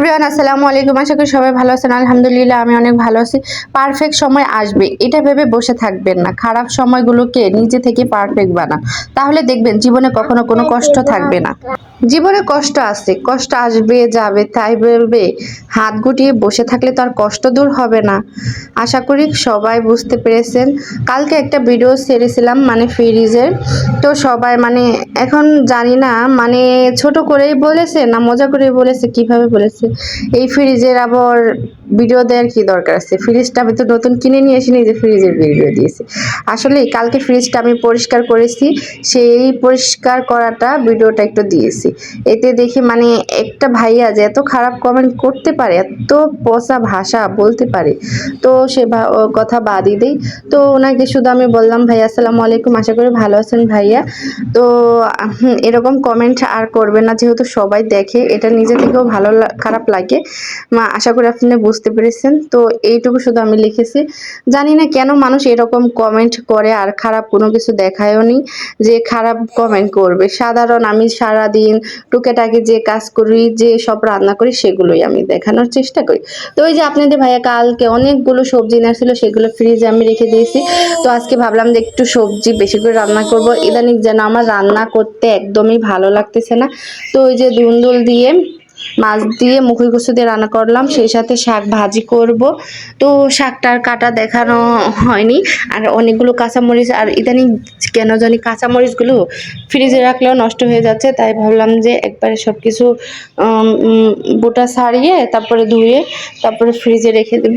Everyone, আসসালামু আলাইকুম। আশা করি সবাই ভালো আছেন। আলহামদুলিল্লাহ, আমি অনেক ভালো আছি। পারফেক্ট সময় আসবে। এটা ভেবে বসে থাকবেন না। খারাপ সময়গুলোকে নিজে থেকে পারফেক্ট বানান তাহলে দেখবেন জীবনে কখনো কোনো কষ্ট থাকবে না। জীবনে কষ্ট আছে। কষ্ট আসবে, যাবে, তাই বলবে। হাত গুটিয়ে বসে থাকলে তো আর কষ্ট দূর হবে না। আশা করি সবাই বুঝতে পেরেছেন। কালকে একটা ভিডিও ছেড়েছিলাম মানে ফ্রিজের। তো সবাই মানে এখন জানি না মানে ছোট করেই বলেছে না মজা করেই বলেছে, কীভাবে বলেছে? এই ফ্রিজের আবার ভিডিও দেওয়ার কি দরকার আছে? ফ্রিজটা আমি তো নতুন কিনে নিয়ে আসিনি যে ফ্রিজের ভিডিও দিয়েছি। আসলে কালকে ফ্রিজটা আমি পরিষ্কার করেছি, সেই পরিষ্কার করাটা ভিডিওটা একটু দিয়েছি। এতে দেখি মানে একটা ভাইয়া যে এত খারাপ কমেন্ট করতে পারে, এত পচা ভাষা বলতে পারে। তো সে কথা বাদই দেই। তো ওনাকে শুধু আমি বললাম, ভাইয়া, আসসালামু আলাইকুম। আশা করি ভালো আছেন ভাইয়া। তো এরকম কমেন্ট আর করবে না, যেহেতু সবাই দেখে, এটা নিজে থেকেও ভালো খারাপ লাগে। মা, আশা করি আপনি বুঝতে পেরেছেন। তো এইটুকু শুধু আমি লিখেছি। জানি না কেন মানুষ এরকম কমেন্ট করে আর খারাপ কোনো কিছু দেখায়ও নি, যে খারাপ কমেন্ট করবে। সাধারণ আমি সারা দিন টুকেটাকে যে কাজ করি, যে সব রান্না করি, সেগুলোই আমি দেখানোর চেষ্টা করি। তো ওই যে আপনাদের ভাইয়া, কালকে অনেকগুলো সবজি এনেছিল সেগুলো ফ্রিজে আমি রেখে দিয়েছি। তো আজকে ভাবলাম যে একটু সবজি বেশি করে রান্না করব। ইদানিং যেন আমার রান্না করতে একদমই ভালো লাগতেছে না। তো ওই যে দুন্দুল দিয়ে মাছ দিয়ে মুখি কচু দিয়ে রান্না করলাম, সেই সাথে শাক ভাজি করব। তো শাকটার কাটা দেখানো হয়নি, আর অনেকগুলো কাঁচামরিচ, আর ইদানিং কেন জানি কাঁচামরিচগুলো ফ্রিজে রাখলেও নষ্ট হয়ে যাচ্ছে, তাই ভাবলাম যে একবারে সব কিছু বোটা ছাড়িয়ে তারপরে ধুয়ে তারপরে ফ্রিজে রেখে দিব।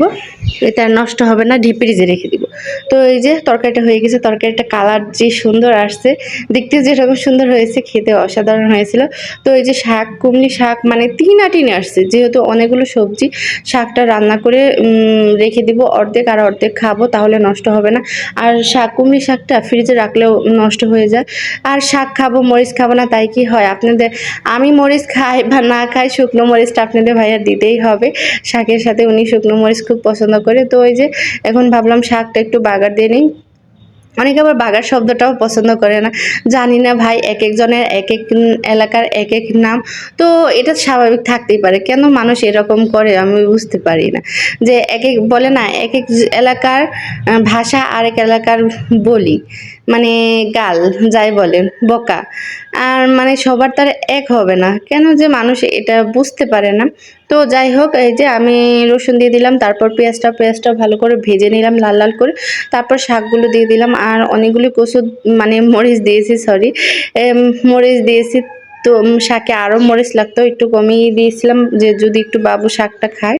এটা নষ্ট হবে না, ডিপ ফ্রিজে রেখে দিব। তো এই যে তরকারিটা হয়ে গেছে, তরকারিটা কালার যে সুন্দর আসছে, দেখতে যেরকম সুন্দর হয়েছে, খেতে অসাধারণ হয়েছিল। তো এই যে শাক, কুমড়ি শাক মানে তিনা টিনে আসছে। যেহেতু অনেকগুলো সবজি, শাকটা রান্না করে রেখে দিব অর্ধেক আর অর্ধেক খাব, তাহলে নষ্ট হবে না। আর শাক, কুমড়ি শাকটা ফ্রিজে রাখলেও নষ্ট হয়ে যায়। আর শাক খাব, মরিচ খাব না, তাই কি হয়? আপনাদের, আমি মরিচ খাই বা না খাই, শুকনো মরিচটা আপনাদের ভাইয়া দিতেই হবে। শাকের সাথে উনি শুকনো মরিচ খুব পছন্দ করে। তো ওই যে, এখন ভাবলাম শাকটা একটু বাগার দিয়ে নিই। অনেকে আবার বাগার শব্দটাও পছন্দ করে না। জানি না ভাই, এক একজনের এক এক এলাকার এক এক নাম। তো এটা স্বাভাবিক থাকতেই পারে। কেন মানুষ এরকম করে আমি বুঝতে পারি না। যে এক এক বলে না, এক এক এলাকার ভাষা আরেক এলাকার বলি। মানে গাল, যাই বলে, বকা। আর মানে সবার তার এক হবে না। কেন যে মানুষ এটা বুঝতে পারে না। তো যাই হোক, এই যে আমি রসুন দিয়ে দিলাম, তারপর পেঁয়াজটা পেঁয়াজটা ভালো করে ভেজে নিলাম লাল লাল করে। তারপর শাকগুলো দিয়ে দিলাম, আর অনেকগুলি কচু মানে মরিচ দিয়েছি সরি মরিচ দিয়েছি। তো শাকে আরও মরিচ লাগতো, একটু কমিয়ে দিয়েছিলাম, যে যদি একটু বাবু শাকটা খায়।